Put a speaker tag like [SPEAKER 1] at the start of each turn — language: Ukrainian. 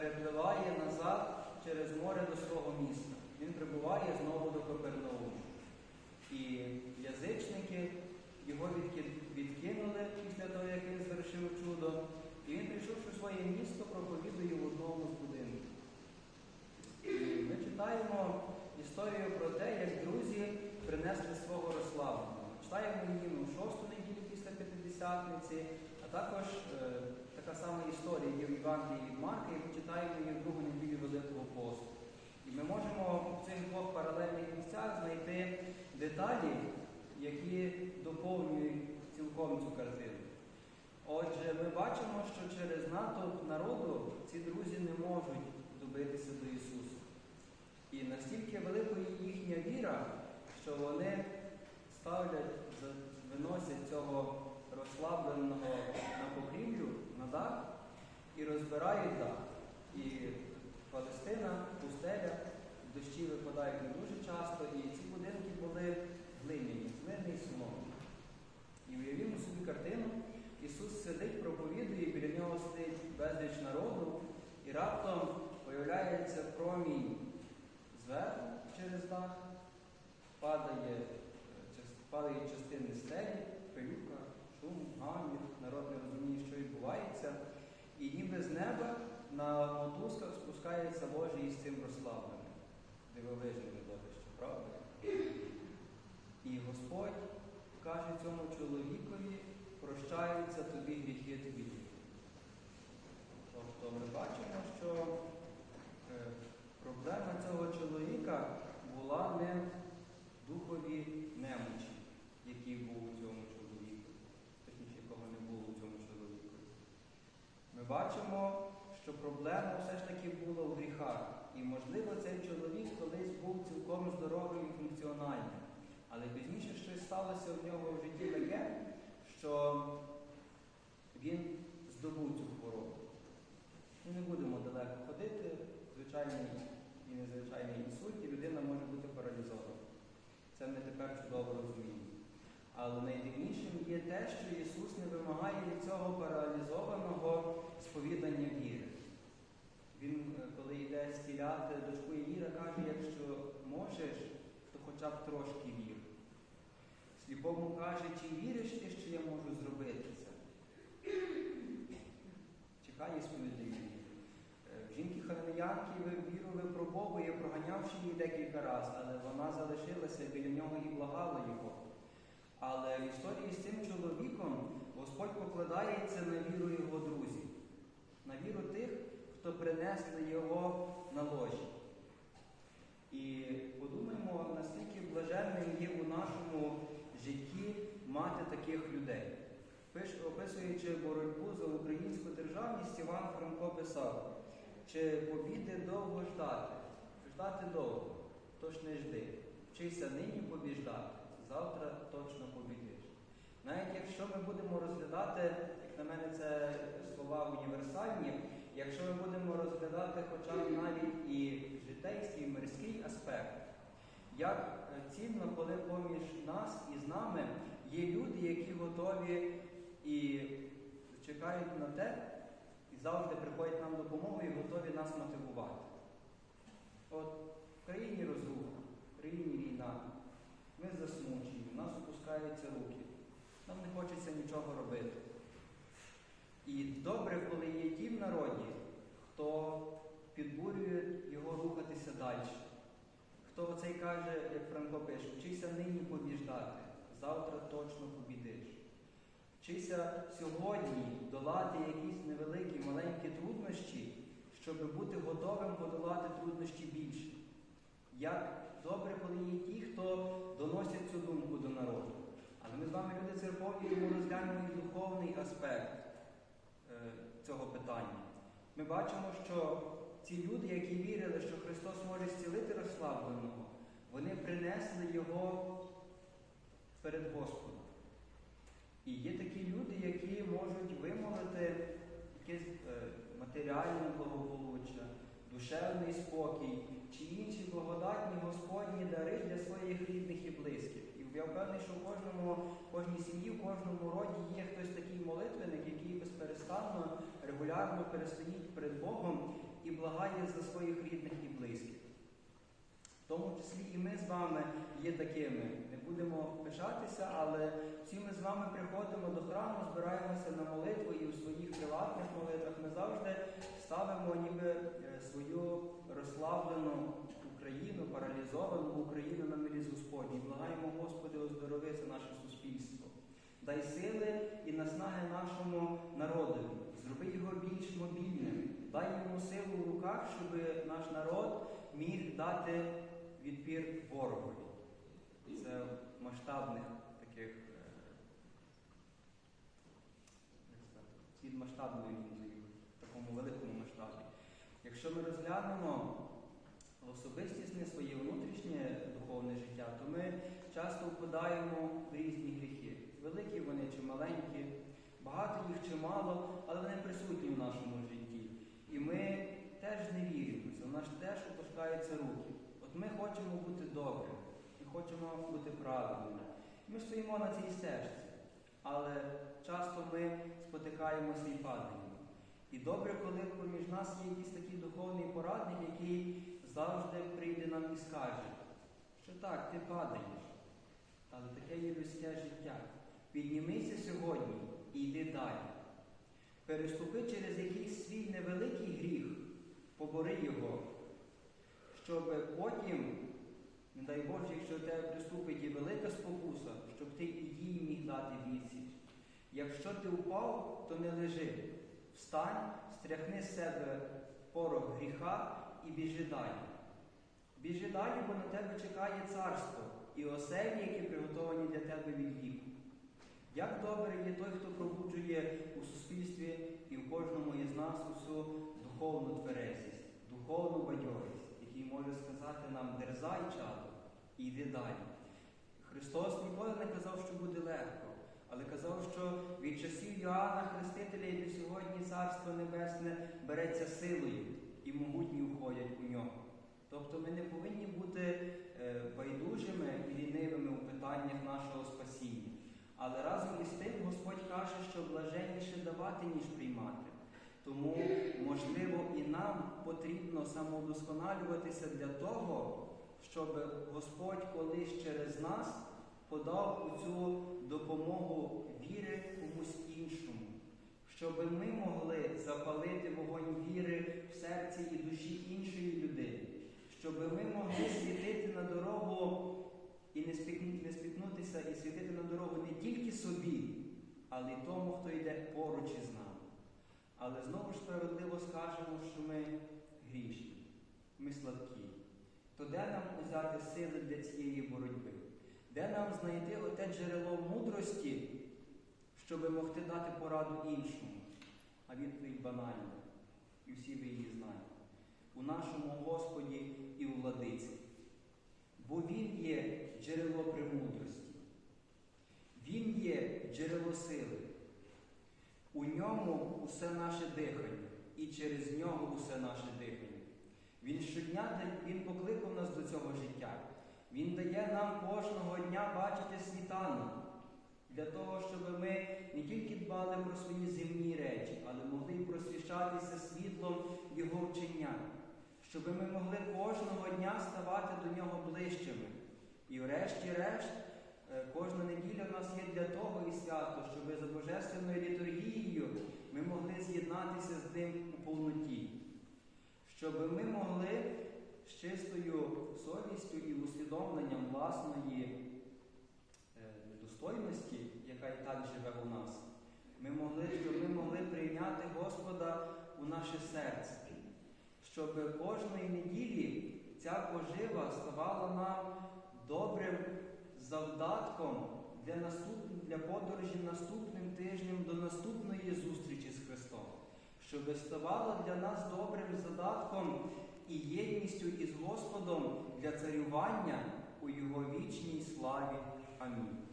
[SPEAKER 1] перепливає назад через море до свого міста. Він прибуває знову до Копернауму. І язичники його відкинули після того, як він звершив чудо. І він, прийшовши у своє місто, проповідує в одному з будинків. Ми читаємо історію про те, як друзі принесли свого Рославу. Читаємо її у шосту неділі після П'ятидесятниці, а також така сама історія є в Євангелії від Марка, ми читаємо її в другу неділю Великого посту. І ми можемо в цих двох паралельних місцях знайти деталі, які доповнюють цілком цю картину. Отже, ми бачимо, що через натовп народу ці друзі не можуть добитися до Ісуса. І настільки великою їхня віра, що вони ставлять, виносять цього розслабленого на покрівлю, на дах і розбирають дах. І Палестина, пустеля, дощі випадають не дуже часто, і ці будинки були глиняні, глини і смоли. І уявімо собі картину, Ісус сидить, проповідує, біля нього сидить безліч народу, і раптом появляється промінь зверху через дах, падає, е, падають частини стелі, пилюка, шум, гамір, народ не розуміє, що відбувається. І ніби з неба на мотузках спускається Божий із цим розслабленим. Дивовижне видовище, правда? І Господь каже цьому чоловікові, прощаються тобі гріхи твої. Тобто ми бачимо, що е, проблема цього чоловіка була не в духові немочі, який був у цьому чоловіку, точніше, якого не було у цьому чоловіку. Ми бачимо, що проблема все ж таки була в гріхах. І, можливо, цей чоловік колись був цілком здоровий і функціональний. Але пізніше щось сталося в нього в житті таке, що він здобув цю хворобу. Ми не будемо далеко ходити, звичайний і незвичайний інсульт, і людина може бути паралізована. Це ми тепер чудово розуміємо. Але найдивнішим є те, що Ісус не вимагає від цього паралізованого сповідання віри. Він, е, коли йде стіляти дочку Євіра, каже, якщо можеш, то хоча б трошки вір. Сліпому каже, чи віриш ти, що я можу зробити це? Чекає сповідання. В жінки хананянки віру випробовує, проганявши її декілька разів, але вона залишилася біля нього і благала його. Але в історії з цим чоловіком Господь покладається на віру його друзів, на віру тих, хто принесли його на ложі. І подумаємо, наскільки блаженним є у нашому житті мати таких людей. Пиш- Описуючи боротьбу за українську державність, Іван Франко писав, чи побіди довго ждати, ждати довго, тож не жди. Вчися нині побіждати, завтра точно побідиш. Навіть якщо ми будемо розглядати, як на мене, це слова універсальні, якщо ми будемо розглядати хоча б навіть і житейський, і мирський аспект, як е, цінно, коли поміж нас і з нами є люди, які готові і чекають на те, і завжди приходять нам допомогу і готові нас мотивувати. От в країні розруха, в країні війна, ми засмучені, в нас опускаються руки, нам не хочеться нічого робити. І добре, коли є ті в народі, хто підбурює його рухатися далі. Хто оцей каже, як Франко пише, вчися нині побіждати, завтра точно побідиш. Вчися сьогодні долати якісь невеликі, маленькі труднощі, щоб бути готовим подолати труднощі більше. Як добре, коли є ті, хто доносять цю думку до народу. Але ми з вами люди церковні, тому розглянемо і духовний аспект цього питання. Ми бачимо, що ці люди, які вірили, що Христос може зцілити розслабленого, вони принесли його перед Господом. І є такі люди, які можуть вимолити якесь е, матеріальне благополуччя, душевний спокій чи інші благодатні Господні дари для своїх рідних і близьких. І я впевнений, що в кожному, кожній сім'ї, в кожному роді є хтось такий молитвенник, який безперестанно, регулярно перестоїть перед Богом і благає за своїх рідних і близьких. В тому числі і ми з вами є такими. Не будемо пишатися, але всі ми з вами приходимо до храму, збираємося на молитву і у своїх приватних молитвах ми завжди ставимо ніби е, свою розслаблену Україну, паралізовану Україну на милість Господній. Благаємо, Господи, оздорови це наше суспільство. Дай сили і наснаги нашому народові. Зроби його більш мобільним. Дай йому силу в руках, щоб наш народ міг дати відпір ворогові. Це масштабних таких е, під масштабною лінією, в такому великому масштабі. Якщо ми розглянемо особистісне своє внутрішнє духовне життя, то ми часто впадаємо в різні гріхи. Великі вони чи маленькі, багато їх чи мало, але вони присутні в нашому житті. І ми теж не віримося, в нас теж опускаються руки. От ми хочемо бути добрими, ми хочемо бути правильними. Ми стоїмо на цій стежці, але часто ми спотикаємося і падаємо. І добре, коли поміж нас є якийсь такий духовний порадник, який завжди прийде нам і скаже, що так, ти падаєш, але таке є людське життя. Піднімися сьогодні і йди далі. Переступи через якийсь свій невеликий гріх, побори його, щоб потім, не дай Боже, якщо в тебе приступить і велика спокуса, щоб ти і їй міг дати відсіч. Якщо ти впав, то не лежи. Встань, стряхни з себе порох гріха і біжи далі. Біжи далі, бо на тебе чекає царство і оселі, які приготовані для тебе від віку. Як добре є той, хто пробуджує у суспільстві і в кожному із нас усю духовну тверезість, духовну бадьорість, який може сказати нам дерзай чадо і йди далі. Христос ніколи не казав, що буде легко, але казав, що від часів Йоанна Хрестителя і до сьогодні Царство Небесне береться силою і могутні входять у нього. Тобто ми не повинні бути е, байдужими і лінивими у питаннях нашого спасіння. Але разом із тим Господь каже, що блаженніше давати, ніж приймати. Тому, можливо, і нам потрібно самовдосконалюватися для того, щоб Господь колись через нас подав цю допомогу віри комусь іншому, щоб ми могли запалити вогонь віри в серці і душі іншої людини, щоб ми могли світити на дорогу і не спікнути- не спіткнутися і світити на дорогу не тільки собі, але й тому, хто йде поруч із нами. Знову ж справедливо скажемо, що ми грішні, ми слабкі. То де нам узяти сили для цієї боротьби? Де нам знайти оте джерело мудрості, щоб могти дати пораду іншому? А відповідь банальна, і всі ви її знаєте. У нашому Господі і у владиці. Бо Він є джерело премудрості. Він є джерело сили. У ньому усе наше дихання, і через нього усе наше дихання. Він щодня він покликав нас до цього життя. Він дає нам кожного дня бачити світанок для того, щоб ми не тільки дбали про свої земні речі, але могли просвіщатися світлом Його вчення, щоб ми могли кожного дня ставати до нього ближчими. І врешті-решт, кожна неділя в нас є для того і свято, щоб за божественною літургією ми могли з'єднатися з ним у повноті, щоб ми могли з чистою совістю і усвідомленням власної е, достойності, яка і так живе у нас, ми могли, щоб ми могли прийняти Господа у наше серце, щоб кожної неділі ця пожива ставала нам добрим завдатком для, наступ... для подорожі наступним тижнем до наступної зустрічі з Христом, щоб ставала для нас добрим задатком і єдністю із Господом для царювання у Його вічній славі. Амінь.